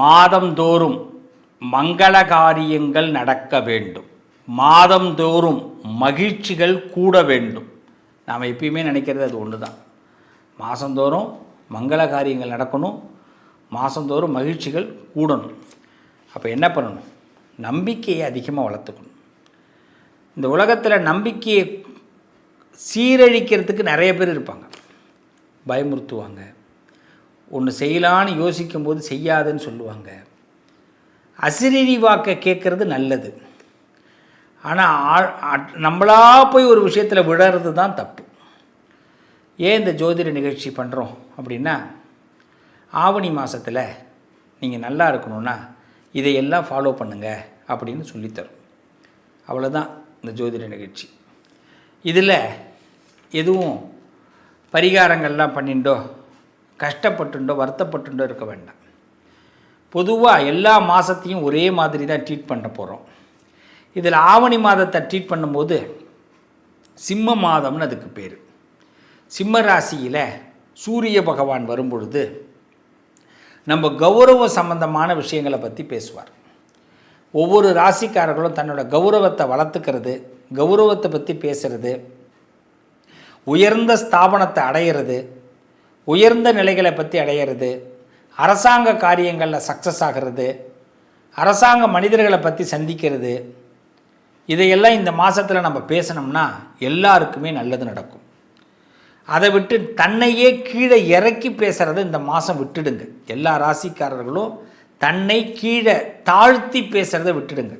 மாதந்தோறும் மங்கள காரியங்கள் நடக்க வேண்டும். மாதந்தோறும் மகிழ்ச்சிகள் கூட வேண்டும். நாம் எப்பயுமே நினைக்கிறது அது ஒன்று தான் மாதந்தோறும் மங்கள காரியங்கள் நடக்கணும். மாதந்தோறும் மகிழ்ச்சிகள் கூடணும். அப்போ என்ன பண்ணணும்? நம்பிக்கையை அதிகமாக வளர்த்துக்கணும். இந்த உலகத்தில் நம்பிக்கையை சீரழிக்கிறதுக்கு நிறைய பேர் இருப்பாங்க. பயமுறுத்துவாங்க. ஒன்று செய்யலான்னு யோசிக்கும்போது செய்யாதுன்னு சொல்லுவாங்க. அசிரீரி வாக்கை கேட்குறது நல்லது. ஆனால் நம்மளா போய் ஒரு விஷயத்தில் விழறது தான் தப்பு. ஏன் இந்த ஜோதிட நிகழ்ச்சி பண்ணுறோம் அப்படின்னா ஆவணி மாதத்தில் நீங்கள் நல்லா இருக்கணும்னா இதையெல்லாம் ஃபாலோ பண்ணுங்கள் அப்படின்னு சொல்லித்தரும். அவ்வளோதான் இந்த ஜோதிட நிகழ்ச்சி. இதில் எதுவும் பரிகாரங்கள்லாம் பண்ணிண்டோ? கஷ்டப்பட்டுண்டோ வருத்தப்பட்டுண்டோ இருக்க வேண்டாம். பொதுவாக எல்லா மாதத்தையும் ஒரே மாதிரி தான் ட்ரீட் பண்ண போகிறோம் இதில் ஆவணி மாதத்தை ட்ரீட் பண்ணும்போது சிம்ம மாதம்னு அதுக்கு பேர். சிம்ம ராசியில் சூரிய பகவான் வரும்பொழுது நம்ம கௌரவ சம்பந்தமான விஷயங்களை பற்றி பேசுவார். ஒவ்வொரு ராசிக்காரர்களும் தன்னோட கௌரவத்தை வளர்த்துக்கிறது கௌரவத்தை பற்றி பேசுகிறது உயர்ந்த ஸ்தாபனத்தை அடையிறது உயர்ந்த நிலைகளை பற்றி அடையிறது அரசாங்க காரியங்களில் சக்ஸஸ் ஆகிறது அரசாங்க மனிதர்களை பற்றி சந்திக்கிறது இதையெல்லாம் இந்த மாதத்தில் நம்ம பேசினோம்னா எல்லாருக்குமே நல்லது நடக்கும். அதை விட்டு தன்னையே கீழே இறக்கி பேசுகிறத இந்த மாதம் விட்டுடுங்க. எல்லா ராசிக்காரர்களும் தன்னை கீழே தாழ்த்தி பேசுகிறத விட்டுடுங்க.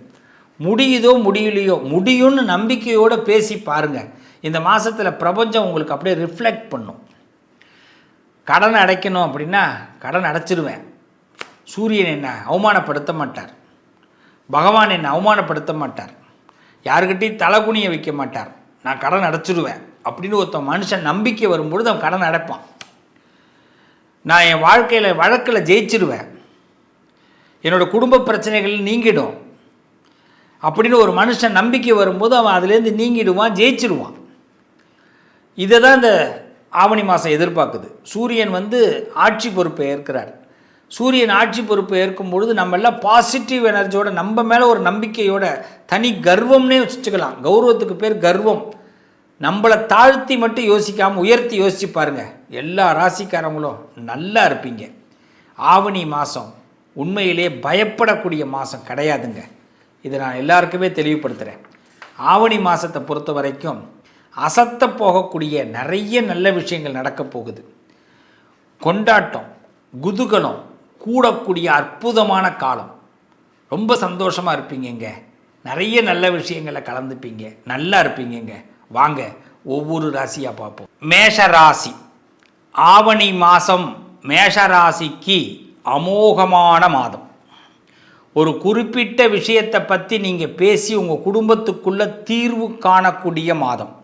முடியுதோ முடியலையோ முடியும்னு நம்பிக்கையோடு பேசி பாருங்கள் இந்த மாதத்தில் பிரபஞ்சம் உங்களுக்கு அப்படியே ரிஃப்ளெக்ட் பண்ணும். கடன் அடைக்கணும் அப்படின்னா கடன் அடைச்சிருவேன். சூரியன் என்னை அவமானப்படுத்த மாட்டார். பகவான் என்னை அவமானப்படுத்த மாட்டார். யாருக்கிட்டையும் தலைகுனிய வைக்க மாட்டார். நான் கடன் அடைச்சிடுவேன் அப்படின்னு ஒருத்தன் மனுஷன் நம்பிக்கை வரும்பொழுது அவன் கடன் அடைப்பான். நான் என் வாழ்க்கையில் வழக்கில் ஜெயிச்சிடுவேன் என்னோடய குடும்ப பிரச்சனைகள் நீங்கிடும். அப்படின்னு ஒரு மனுஷன் நம்பிக்கை வரும்போது அவன் அதுலேருந்து நீங்கிடுவான் ஜெயிச்சிடுவான் இதை தான் இந்த ஆவணி மாதம் எதிர்பார்க்குது. சூரியன் வந்து ஆட்சி பொறுப்பை ஏற்கிறார். சூரியன் ஆட்சி பொறுப்பை ஏற்கும் பொழுது நம்ம எல்லாம் பாசிட்டிவ் எனர்ஜியோட நம்ம மேலே ஒரு நம்பிக்கையோட தனி கர்வம்னே வச்சுக்கலாம். கௌரவத்துக்கு பேர் கர்வம். நம்மளை தாழ்த்தி மட்டும் யோசிக்காமல் உயர்த்தி யோசிச்சு பாருங்கள் எல்லா ராசிக்காரங்களும் நல்லா இருப்பீங்க. ஆவணி மாதம் உண்மையிலே பயப்படக்கூடிய மாதம் கிடையாதுங்க. இதை நான் எல்லாருக்குமே தெளிவுபடுத்துகிறேன் ஆவணி மாதத்தை பொறுத்த வரைக்கும் அசத்த போகக்கூடிய நிறைய நல்ல விஷயங்கள் நடக்கப் போகுது. கொண்டாட்டம் குதூகலம் கூடக்கூடிய அற்புதமான காலம். ரொம்ப சந்தோஷமாக இருப்பீங்கங்க நிறைய நல்ல விஷயங்களை கலந்துப்பீங்க. நல்லா இருப்பீங்கங்க வாங்க ஒவ்வொரு ராசியாக பார்ப்போம். மேஷ ராசி ஆவணி மாதம் மேஷ ராசிக்கு அமோகமான மாதம். ஒரு குறிப்பிட்ட விஷயத்தை பற்றி நீங்கள் பேசி உங்கள் குடும்பத்துக்குள்ளே தீர்வு காணக்கூடிய மாதம்.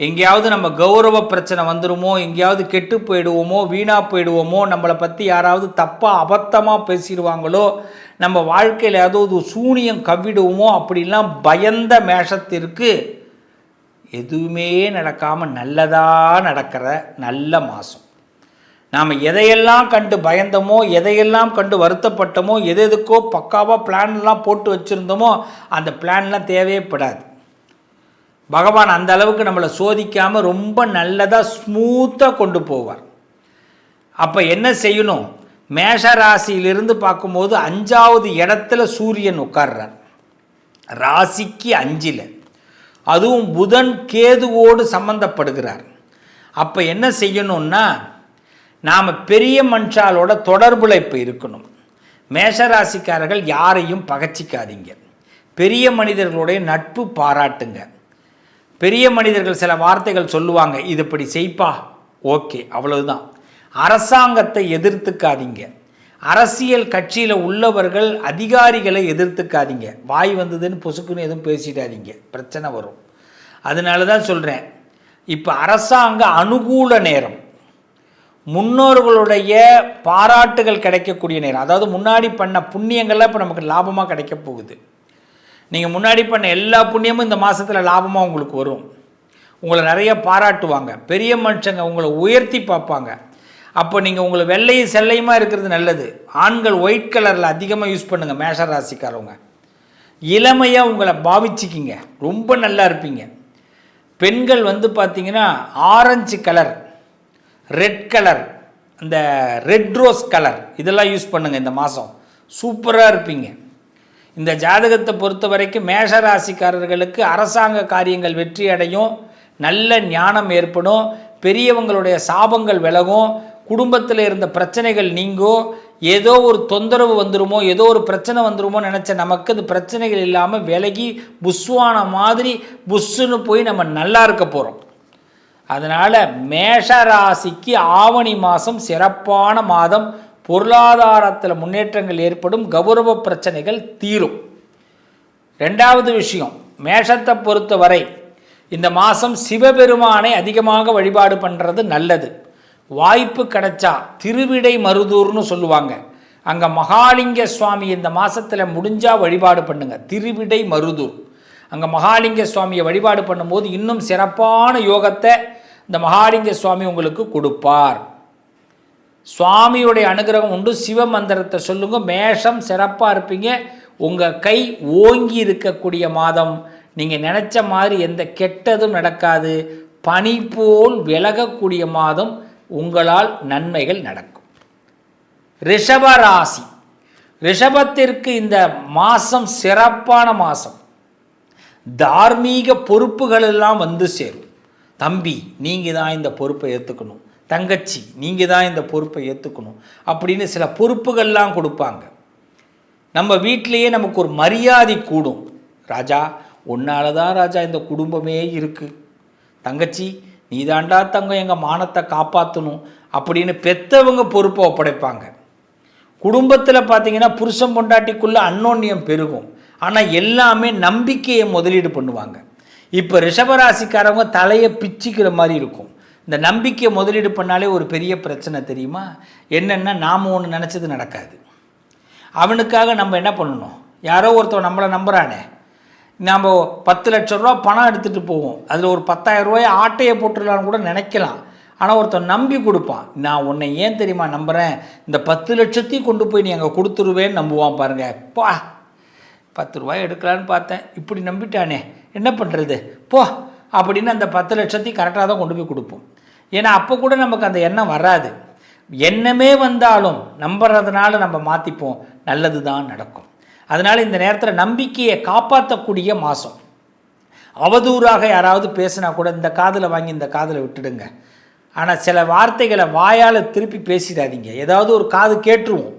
எங்கேயாவது நம்ம கௌரவ பிரச்சனை வந்துடுமோ எங்கேயாவது கெட்டு போயிடுவோமோ வீணாக போயிடுவோமோ நம்மளை பற்றி யாராவது தப்பாக அபத்தமாக பேசிடுவாங்களோ நம்ம வாழ்க்கையில் ஏதாவது சூனியம் கவ்விடுவோமோ அப்படிலாம் பயந்த மேஷத்திற்கு எதுவுமே நடக்காமல் நல்லதாக நடக்கிற நல்ல மாதம் நாம் எதையெல்லாம் கண்டு பயந்தோமோ எதையெல்லாம் கண்டு வருத்தப்பட்டோமோ எது எதுக்கோ பக்காவாக பிளான்லாம் போட்டு வச்சுருந்தோமோ அந்த பிளான்லாம் தேவையப்படாது பகவான் அந்த அளவுக்கு நம்மளை சோதிக்காமல் ரொம்ப நல்லதாக ஸ்மூத்தாக கொண்டு போவார். அப்போ என்ன செய்யணும்? மேஷ ராசியிலிருந்து பார்க்கும்போது அஞ்சாவது இடத்துல சூரியன் உட்கார்றார். ராசிக்கு அஞ்சில். அதுவும் புதன் கேதுவோடு சம்பந்தப்படுகிறார். அப்போ என்ன செய்யணும்னா நாம் பெரிய மனுஷாலோட தொடர்புல இப்போ இருக்கணும். மேஷராசிக்காரர்கள் யாரையும் பகச்சிக்காதீங்க. பெரிய மனிதர்களுடைய நட்பு பாராட்டுங்க. பெரிய மனிதர்கள் சில வார்த்தைகள் சொல்லுவாங்க இது இப்படி செய்ப்பா? ஓகே அவ்வளவுதான். அரசாங்கத்தை எதிர்த்துக்காதீங்க. அரசியல் கட்சியில் உள்ளவர்கள் அதிகாரிகளை எதிர்த்துக்காதீங்க. வாய் வந்ததுன்னு பொசுக்குன்னு எதுவும் பேசிடாதீங்க. பிரச்சனை வரும். அதனால தான் சொல்கிறேன் இப்போ அரசாங்க அனுகூல நேரம். முன்னோர்களுடைய பாராட்டுகள் கிடைக்கக்கூடிய நேரம். அதாவது முன்னாடி பண்ண புண்ணியங்கள்லாம் இப்போ நமக்கு லாபமாக கிடைக்க போகுது. நீங்கள் முன்னாடி பண்ண எல்லா புண்ணியமும் இந்த மாதத்தில் லாபமாக உங்களுக்கு வரும். உங்களை நிறைய பாராட்டுவாங்க. பெரிய மனுஷங்க உங்களை உயர்த்தி பார்ப்பாங்க. அப்போ நீங்கள் உங்களை வெள்ளையும் செல்லையுமா இருக்கிறது நல்லது. ஆண்கள் ஒயிட் கலரில் அதிகமாக யூஸ் பண்ணுங்கள் மேஷ ராசிக்காரவங்க. இளமையாக உங்களை பாவிச்சிக்கிங்க. ரொம்ப நல்லா இருப்பீங்க. பெண்கள் வந்து பார்த்தீங்கன்னா ஆரஞ்சு கலர் ரெட் கலர் இந்த ரெட் ரோஸ் கலர் இதெல்லாம் யூஸ் பண்ணுங்கள் இந்த மாதம் சூப்பராக இருப்பீங்க. இந்த ஜாதகத்தை பொறுத்த வரைக்கும் மேஷ ராசிக்காரர்களுக்கு அரசாங்க காரியங்கள் வெற்றி அடையும் நல்ல ஞானம் ஏற்படும் பெரியவங்களுடைய சாபங்கள் விலகும் குடும்பத்தில் இருந்த பிரச்சனைகள் நீங்கும் ஏதோ ஒரு தொந்தரவு வந்துருமோ ஏதோ ஒரு பிரச்சனை வந்துருமோ நினச்ச நமக்கு அது பிரச்சனைகள் இல்லாமல் விலகி புஸ்வான மாதிரி புஷ்ஷுன்னு போய் நம்ம நல்லா இருக்க போகிறோம் அதனால் மேஷ ராசிக்கு ஆவணி மாதம் சிறப்பான மாதம். பொருளாதாரத்தில் முன்னேற்றங்கள் ஏற்படும் கௌரவ பிரச்சனைகள் தீரும். ரெண்டாவது விஷயம் மேஷத்தை பொறுத்தவரை இந்த மாதம் சிவபெருமானை அதிகமாக வழிபாடு பண்ணுறது நல்லது. வாய்ப்பு கிடைச்சா திருவிடை மருதூர்னு சொல்லுவாங்க. அங்கே மகாலிங்க சுவாமி இந்த மாதத்தில் முடிஞ்சால் வழிபாடு பண்ணுங்க. திருவிடை மருதூர். அங்கே மகாலிங்க சுவாமியை வழிபாடு பண்ணும்போது இன்னும் சிறப்பான யோகத்தை இந்த மகாலிங்க சுவாமி உங்களுக்கு கொடுப்பார். சுவாமியுடைய அனுகிரகம் உண்டு. சிவ மந்திரத்தை சொல்லுங்க மேஷம் சிறப்பாக இருப்பீங்க. உங்கள் கை ஓங்கி இருக்கக்கூடிய மாதம். நீங்கள் நினச்ச மாதிரி எந்த கெட்டதும் நடக்காது. பனி போல் விலகக்கூடிய மாதம் உங்களால் நன்மைகள் நடக்கும். ரிஷபராசி. ரிஷபத்திற்கு இந்த மாதம் சிறப்பான மாதம் தார்மீக பொறுப்புகள் எல்லாம் வந்து சேரும். தம்பி நீங்கள் தான் இந்த பொறுப்பை ஏற்றுக்கணும் தங்கச்சி நீங்கள் தான் இந்த பொறுப்பை ஏற்றுக்கணும் அப்படின்னு சில பொறுப்புகள்லாம் கொடுப்பாங்க. நம்ம வீட்டிலையே நமக்கு ஒரு மரியாதை கூடும். ராஜா உன்னால தான் ராஜா இந்த குடும்பமே இருக்குது தங்கச்சி நீ தாண்டா தங்கம் எங்கள் மானத்தை காப்பாற்றணும் அப்படின்னு பெத்தவங்க பொறுப்பை ஒப்படைப்பாங்க. குடும்பத்தில் பார்த்தீங்கன்னா புருஷன் பொண்டாட்டிக்குள்ளே அன்னோன்யம் பெருகும். ஆனால் எல்லாமே நம்பிக்கையை முதலீடு பண்ணுவாங்க. இப்போ ரிஷபராசிக்காரவங்க தலையை பிச்சுக்கிற மாதிரி இருக்கும். இந்த நம்பிக்கை முதலீடு பண்ணாலே ஒரு பெரிய பிரச்சனை தெரியுமா? என்னென்னா நாம் ஒன்று நினச்சது நடக்காது. அவனுக்காக நம்ம என்ன பண்ணணும்? யாரோ ஒருத்தன் நம்மளை நம்புகிறானே நாம் பத்து லட்ச ரூபா பணம் எடுத்துகிட்டு போவோம். அதில் ஒரு பத்தாயிரம் ரூபாய் ஆட்டையை போட்டுடலான்னு கூட நினைக்கலாம். ஆனால் ஒருத்தன் நம்பி கொடுப்பான். நான் உன்னை ஏன் தெரியுமா நம்புகிறேன் இந்த பத்து லட்சத்தையும் கொண்டு போய் நீ அங்கே கொடுத்துருவேன்னு நம்புவான் பாருங்க. பா. பத்து ரூபாய் எடுக்கலான்னு பார்த்தேன். இப்படி நம்பிட்டானே. என்ன பண்ணுறது போ. அப்படின்னு அந்த பத்து லட்சத்தையும் கரெக்டாக தான் கொண்டு போய் கொடுப்போம். ஏன்னா அப்போ கூட நமக்கு அந்த எண்ணம் வராது. எண்ணமே வந்தாலும் நம்புறதுனால நம்ம மாற்றிப்போம் நல்லது தான் நடக்கும். அதனால் இந்த நேரத்தில் நம்பிக்கையை காப்பாற்றக்கூடிய மாதம் அவதூறாக யாராவது பேசினா கூட இந்த காதில் வாங்கி இந்த காதில் விட்டுடுங்க. ஆனால் சில வார்த்தைகளை வாயால் திருப்பி பேசிடாதீங்க. ஏதாவது ஒரு காது கேட்டுருவோம்.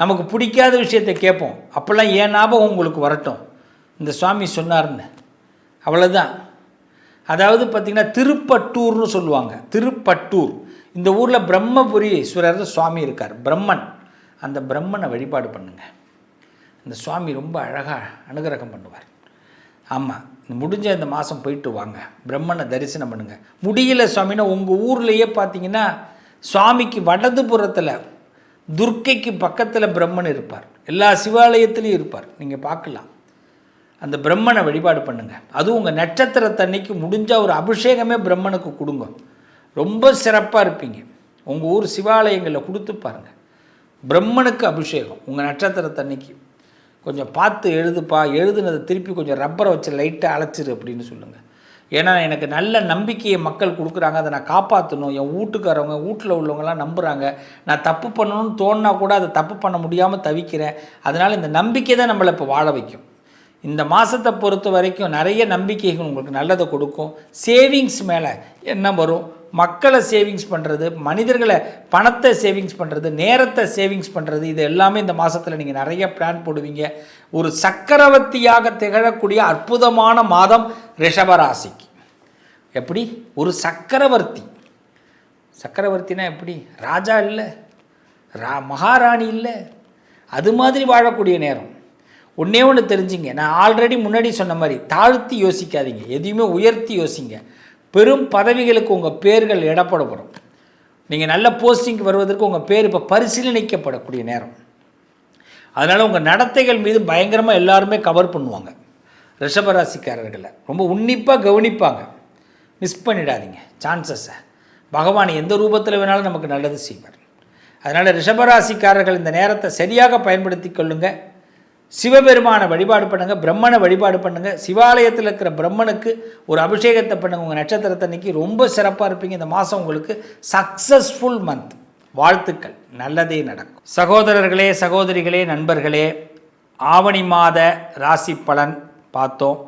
நமக்கு பிடிக்காத விஷயத்தை கேட்போம். அப்போல்லாம் ஏன் ஞாபகம் உங்களுக்கு வரட்டும். இந்த சுவாமி சொன்னார்னு அவ்வளோதான் அதாவது பார்த்திங்கன்னா திருப்பட்டூர்னு சொல்லுவாங்க. திருப்பட்டூர். இந்த ஊரில் பிரம்மபுரீஸ்வரர் சுவாமி இருக்கார். பிரம்மன். அந்த பிரம்மனை வழிபாடு பண்ணுங்கள் இந்த சுவாமி ரொம்ப அழகாக அனுகிரகம் பண்ணுவார். ஆமாம் முடிஞ்ச இந்த மாதம் போயிட்டு வாங்க. பிரம்மனை தரிசனம் பண்ணுங்கள் முடியல சுவாமின்னா உங்கள் ஊர்லேயே பார்த்தீங்கன்னா சுவாமிக்கு வடது புறத்தில் துர்க்கைக்கு பக்கத்தில் பிரம்மன் இருப்பார். எல்லா சிவாலயத்துலேயும் இருப்பார். நீங்கள் பார்க்கலாம். அந்த பிரம்மனை வழிபாடு பண்ணுங்கள் அதுவும் உங்கள் நட்சத்திரத்தன்னைக்கு முடிஞ்சால் ஒரு அபிஷேகமே பிரம்மனுக்கு கொடுங்க. ரொம்ப சிறப்பாக இருப்பீங்க. உங்கள் ஊர் சிவாலயங்களில் கொடுத்து பாருங்கள் பிரம்மனுக்கு அபிஷேகம் உங்கள் நட்சத்திரத்தன்னைக்கு. கொஞ்சம் பார்த்து எழுதுப்பா எழுதுனதை திருப்பி கொஞ்சம் ரப்பரை வச்சு லைட்டாக அழைச்சிரு அப்படின்னு சொல்லுங்கள் ஏன்னா எனக்கு நல்ல நம்பிக்கையை மக்கள் கொடுக்குறாங்க. அதை நான் காப்பாற்றணும் என் வீட்டுக்காரவங்க வீட்டில் உள்ளவங்கலாம் நம்புகிறாங்க நான் தப்பு பண்ணணும்னு தோணுனா கூட அதை தப்பு பண்ண முடியாமல் தவிக்கிறேன். அதனால் இந்த நம்பிக்கை தான் நம்மளை இப்போ வாழ வைக்கும். இந்த மாதத்தை பொறுத்த வரைக்கும் நிறைய நம்பிக்கைகள் உங்களுக்கு நல்லதை கொடுக்கும். சேவிங்ஸ் மேலே என்ன வரும்? மக்களை சேவிங்ஸ் பண்ணுறது மனிதர்களை பணத்தை சேவிங்ஸ் பண்ணுறது நேரத்தை சேவிங்ஸ் பண்ணுறது இது எல்லாமே இந்த மாதத்தில் நீங்கள் நிறைய பிளான் போடுவீங்க. ஒரு சக்கரவர்த்தியாக திகழக்கூடிய அற்புதமான மாதம் ரிஷபராசிக்கு எப்படி? ஒரு சக்கரவர்த்தி. சக்கரவர்த்தினா எப்படி? ராஜா இல்லை. ரா மகாராணி இல்லை. அது மாதிரி வாழக்கூடிய நேரம். ஒன்றே ஒன்று தெரிஞ்சுங்க. நான் ஆல்ரெடி முன்னாடி சொன்ன மாதிரி தாழ்த்தி யோசிக்காதீங்க. எதையுமே உயர்த்தி யோசிங்க. பெரும் பதவிகளுக்கு உங்கள் பேர்கள் இடப்படப்படும். நீங்கள் நல்ல போஸ்டிங்க்கு வருவதற்கு உங்கள் பேர் இப்போ பரிசீலனிக்கப்படக்கூடிய நேரம். அதனால் உங்கள் நடத்தைகள் மீது பயங்கரமாக எல்லாருமே கவர் பண்ணுவாங்க. ரிஷபராசிக்காரர்களை. ரொம்ப உன்னிப்பாக கவனிப்பாங்க. மிஸ் பண்ணிடாதீங்க. சான்சஸை பகவான் எந்த ரூபத்தில் வேணாலும் நமக்கு நல்லது செய்வார். அதனால் ரிஷபராசிக்காரர்கள் இந்த நேரத்தை சரியாக பயன்படுத்தி கொள்ளுங்கள் சிவபெருமானை வழிபாடு பண்ணுங்கள் பிரம்மனை வழிபாடு பண்ணுங்கள் சிவாலயத்தில் இருக்கிற பிரம்மனுக்கு ஒரு அபிஷேகத்தை பண்ணுங்கள் உங்கள் நட்சத்திரத்தை நட்சத்திரத்தன்னைக்கு ரொம்ப சிறப்பாக இருப்பீங்க. இந்த மாதம் உங்களுக்கு சக்ஸஸ்ஃபுல் மந்த் வாழ்த்துக்கள். நல்லதே நடக்கும். சகோதரர்களே சகோதரிகளே நண்பர்களே ஆவணி மாத ராசி பலன் பார்த்தோம்.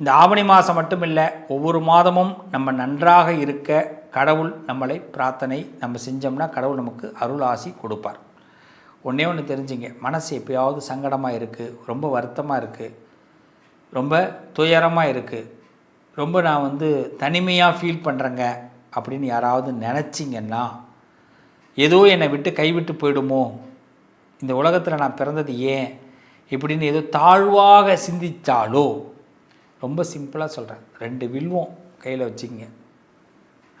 இந்த ஆவணி மாதம் மட்டும் இல்லை ஒவ்வொரு மாதமும் நம்ம நன்றாக இருக்க கடவுள் நம்மளை பிரார்த்தனை நம்ம செஞ்சோம்னா கடவுள் நமக்கு அருள் ஆசி கொடுப்பார். ஒன்றே ஒன்று தெரிஞ்சுங்க. மனசு எப்பயாவது சங்கடமாக இருக்குது ரொம்ப வருத்தமாக இருக்குது ரொம்ப துயரமாக இருக்குது ரொம்ப நான் வந்து தனிமையாக ஃபீல் பண்ணுறேங்க அப்படின்னு யாராவது நினச்சிங்கன்னா ஏதோ என்னை விட்டு கைவிட்டு போயிடுமோ? இந்த உலகத்தில் நான் பிறந்தது ஏன்? இப்படின்னு ஏதோ தாழ்வாக சிந்தித்தாலோ ரொம்ப சிம்பிளாக சொல்கிறேன் ரெண்டு வில்வம் கையில் வச்சுக்கங்க.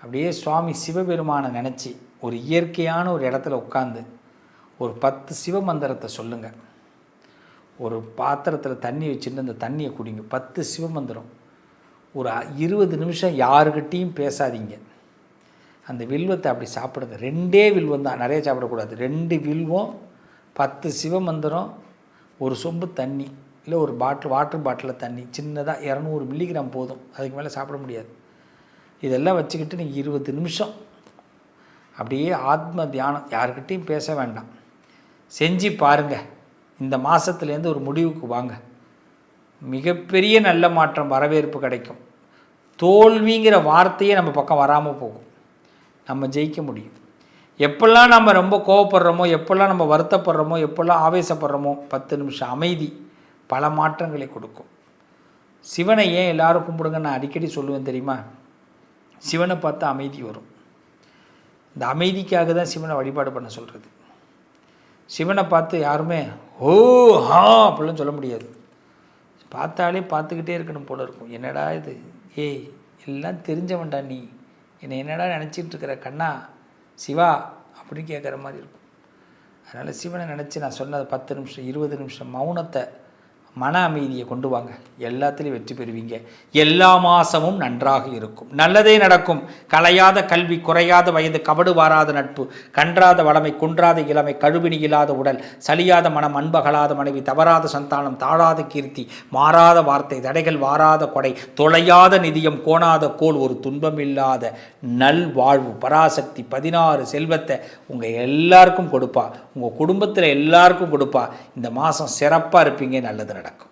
அப்படியே சுவாமி சிவபெருமானை நினச்சி ஒரு இயற்கையான ஒரு இடத்துல உட்காந்து ஒரு பத்து சிவமந்திரத்தை சொல்லுங்கள் ஒரு பாத்திரத்தில் தண்ணி வச்சுட்டு அந்த தண்ணியை குடிங்க. பத்து சிவமந்திரம். ஒரு இருபது நிமிஷம் யாருக்கிட்டேயும் பேசாதீங்க. அந்த வில்வத்தை அப்படி சாப்பிடுங்க ரெண்டே வில்வம் தான். நிறைய சாப்பிடக்கூடாது. ரெண்டு வில்வம் பத்து சிவமந்திரம் ஒரு சொம்பு தண்ணி இல்லை ஒரு பாட்டில் வாட்டர் பாட்டிலில் தண்ணி சின்னதாக இரநூறு மில்லிகிராம் போதும். அதுக்கு மேலே சாப்பிட முடியாது. இதெல்லாம் வச்சுக்கிட்டு நீங்கள் இருபது நிமிஷம் அப்படியே ஆத்ம தியானம். யாருக்கிட்டேயும் பேச வேண்டாம். செஞ்சு பாருங்கள் இந்த மாதத்துலேருந்து ஒரு முடிவுக்கு வாங்க. மிகப்பெரிய நல்ல மாற்றம் வரவேற்பு கிடைக்கும். தோல்விங்கிற வார்த்தையே நம்ம பக்கம் வராமல் போகும். நம்ம ஜெயிக்க முடியும். எப்பெல்லாம் நம்ம ரொம்ப கோவப்படுறோமோ எப்பெல்லாம் நம்ம வருத்தப்படுறோமோ எப்பெல்லாம் ஆவேசப்படுறோமோ பத்து நிமிஷம் அமைதி பல மாற்றங்களை கொடுக்கும். சிவனை ஏன் எல்லோரும் கும்பிடுங்க நான் அடிக்கடி சொல்லுவேன் தெரியுமா? சிவனை பார்த்தா அமைதி வரும். இந்த அமைதிக்காக தான் சிவனை வழிபாடு பண்ண சொல்கிறது சிவனை பார்த்து யாருமே ஓ ஹா அப்படிலாம் சொல்ல முடியாது. பார்த்தாலே பார்த்துக்கிட்டே இருக்கணும் போல இருக்கும். என்னடா இது? ஏய் எல்லாம் தெரிஞ்சவன்டா நீ. என்னை என்னடா நினச்சிட்டு இருக்கிற கண்ணா? சிவா அப்படின்னு கேட்குற மாதிரி இருக்கும். அதனால் சிவனை நினச்சி நான் சொன்னது பத்து நிமிஷம் இருபது நிமிஷம் மௌனத்தை மன அமைதியை கொண்டு வாங்க. எல்லாத்துலேயும் வெற்றி பெறுவீங்க. எல்லா மாதமும் நன்றாக இருக்கும். நல்லதே நடக்கும். கலையாத கல்வி குறையாத வயது கபடு வாராத நட்பு கன்றாத வளமை குன்றாத இளமை கழுவினி இல்லாத உடல் சலியாத மனம் அன்பகலாத மனைவி தவறாத சந்தானம் தாழாத கீர்த்தி மாறாத வார்த்தை தடைகள் வாராத கொடை தொலையாத நிதியம் கோணாத கோல் ஒரு துன்பம் இல்லாத நல் வாழ்வு பராசக்தி பதினாறு செல்வத்தை உங்கள் எல்லாருக்கும் கொடுப்பா. உங்கள் குடும்பத்தில் எல்லாருக்கும் கொடுப்பா. இந்த மாதம் சிறப்பாக இருப்பீங்க நல்லது நடக்கும்